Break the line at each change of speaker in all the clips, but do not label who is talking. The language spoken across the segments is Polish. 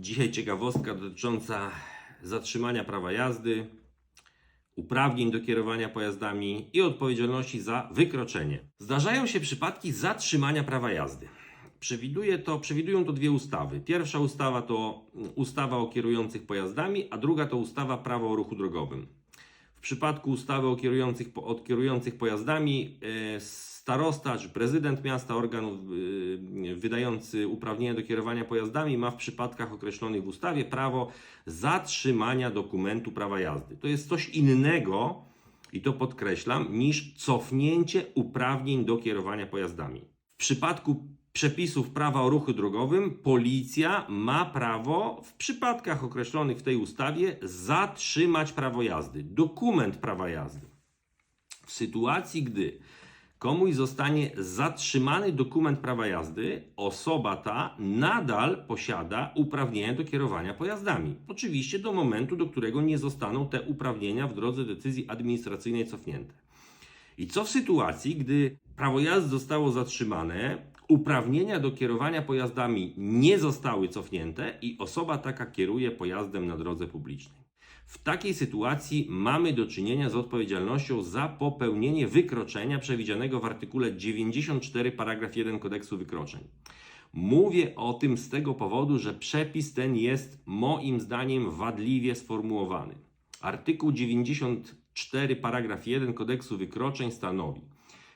Dzisiaj ciekawostka dotycząca zatrzymania prawa jazdy, uprawnień do kierowania pojazdami i odpowiedzialności za wykroczenie. Zdarzają się przypadki zatrzymania prawa jazdy. Przewiduje to, przewidują to dwie ustawy. Pierwsza ustawa to ustawa o kierujących pojazdami, a druga to ustawa prawo o ruchu drogowym. W przypadku ustawy o kierujących, o kierujących pojazdami e, starosta czy prezydent miasta, organ e, wydający uprawnienia do kierowania pojazdami ma w przypadkach określonych w ustawie prawo zatrzymania dokumentu prawa jazdy. To jest coś innego, i to podkreślam, niż cofnięcie uprawnień do kierowania pojazdami. W przypadku przepisów prawa o ruchu drogowym policja ma prawo w przypadkach określonych w tej ustawie zatrzymać prawo jazdy, dokument prawa jazdy. W sytuacji, gdy komuś zostanie zatrzymany dokument prawa jazdy, osoba ta nadal posiada uprawnienia do kierowania pojazdami. Oczywiście do momentu, do którego nie zostaną te uprawnienia w drodze decyzji administracyjnej cofnięte. I co w sytuacji, gdy prawo jazdy zostało zatrzymane, uprawnienia do kierowania pojazdami nie zostały cofnięte i osoba taka kieruje pojazdem na drodze publicznej? W takiej sytuacji mamy do czynienia z odpowiedzialnością za popełnienie wykroczenia przewidzianego w artykule 94 paragraf 1 kodeksu wykroczeń. Mówię o tym z tego powodu, że przepis ten jest moim zdaniem wadliwie sformułowany. Artykuł 94 paragraf 1 kodeksu wykroczeń stanowi: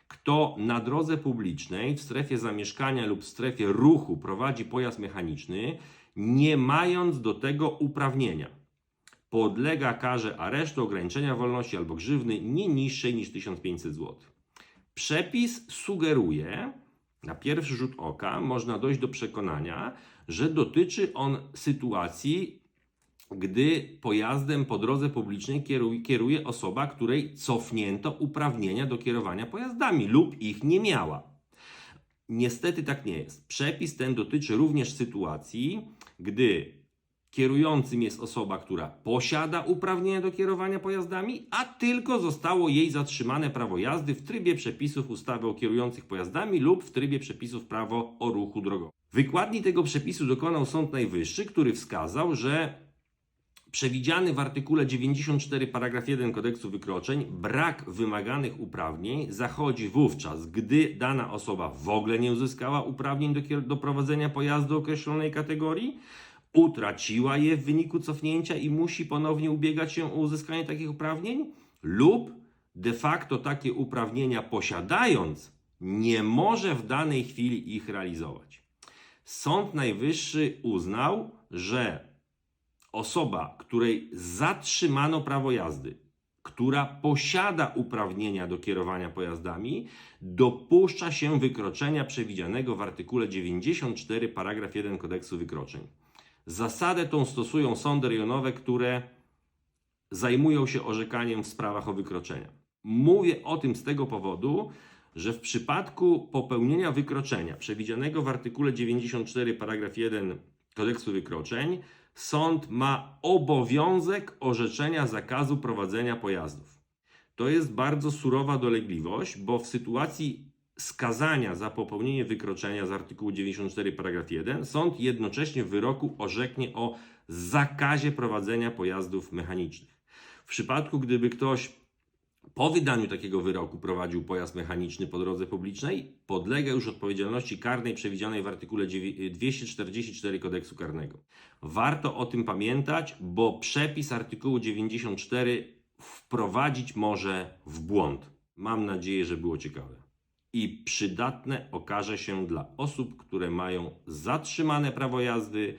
kto na drodze publicznej, w strefie zamieszkania lub w strefie ruchu prowadzi pojazd mechaniczny, nie mając do tego uprawnienia, podlega karze aresztu, ograniczenia wolności albo grzywny nie niższej niż 1500 zł. Przepis sugeruje, na pierwszy rzut oka można dojść do przekonania, że dotyczy on sytuacji, gdy pojazdem po drodze publicznej kieruje, osoba, której cofnięto uprawnienia do kierowania pojazdami lub ich nie miała. Niestety tak nie jest. Przepis ten dotyczy również sytuacji, gdy kierującym jest osoba, która posiada uprawnienia do kierowania pojazdami, a tylko zostało jej zatrzymane prawo jazdy w trybie przepisów ustawy o kierujących pojazdami lub w trybie przepisów prawo o ruchu drogowym. Wykładni tego przepisu dokonał Sąd Najwyższy, który wskazał, że przewidziany w artykule 94 paragraf 1 kodeksu wykroczeń brak wymaganych uprawnień zachodzi wówczas, gdy dana osoba w ogóle nie uzyskała uprawnień do, do prowadzenia pojazdu określonej kategorii, utraciła je w wyniku cofnięcia i musi ponownie ubiegać się o uzyskanie takich uprawnień, lub de facto takie uprawnienia posiadając, nie może w danej chwili ich realizować. Sąd Najwyższy uznał, że osoba, której zatrzymano prawo jazdy, która posiada uprawnienia do kierowania pojazdami, dopuszcza się wykroczenia przewidzianego w artykule 94 paragraf 1 kodeksu wykroczeń. Zasadę tą stosują sądy rejonowe, które zajmują się orzekaniem w sprawach o wykroczenia. Mówię o tym z tego powodu, że w przypadku popełnienia wykroczenia przewidzianego w artykule 94 paragraf 1 kodeksu wykroczeń sąd ma obowiązek orzeczenia zakazu prowadzenia pojazdów. To jest bardzo surowa dolegliwość, bo w sytuacji skazania za popełnienie wykroczenia z artykułu 94 paragraf 1 sąd jednocześnie w wyroku orzeknie o zakazie prowadzenia pojazdów mechanicznych. W przypadku gdyby ktoś po wydaniu takiego wyroku prowadził pojazd mechaniczny po drodze publicznej, podlega już odpowiedzialności karnej przewidzianej w artykule dziewię- 244 kodeksu karnego. Warto o tym pamiętać, bo przepis artykułu 94 wprowadzić może w błąd. Mam nadzieję, że było ciekawe. I przydatne okaże się dla osób, które mają zatrzymane prawo jazdy,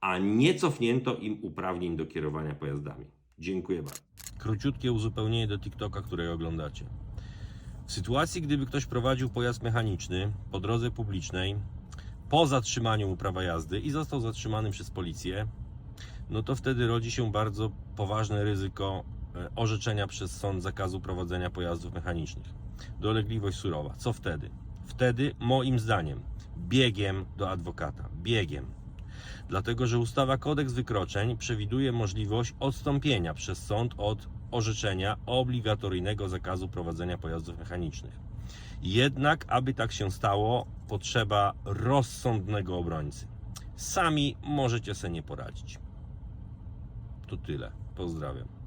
a nie cofnięto im uprawnień do kierowania pojazdami. Dziękuję bardzo. Króciutkie uzupełnienie do TikToka, którego oglądacie. W sytuacji, gdyby ktoś prowadził pojazd mechaniczny po drodze publicznej po zatrzymaniu mu prawa jazdy i został zatrzymany przez policję, no to wtedy rodzi się bardzo poważne ryzyko orzeczenia przez sąd zakazu prowadzenia pojazdów mechanicznych. Dolegliwość surowa. Co wtedy? Wtedy, moim zdaniem, biegiem do adwokata. Biegiem. Dlatego, że ustawa kodeks wykroczeń przewiduje możliwość odstąpienia przez sąd od orzeczenia obligatoryjnego zakazu prowadzenia pojazdów mechanicznych. Jednak, aby tak się stało, potrzeba rozsądnego obrońcy. sami możecie sobie nie poradzić. To tyle. Pozdrawiam.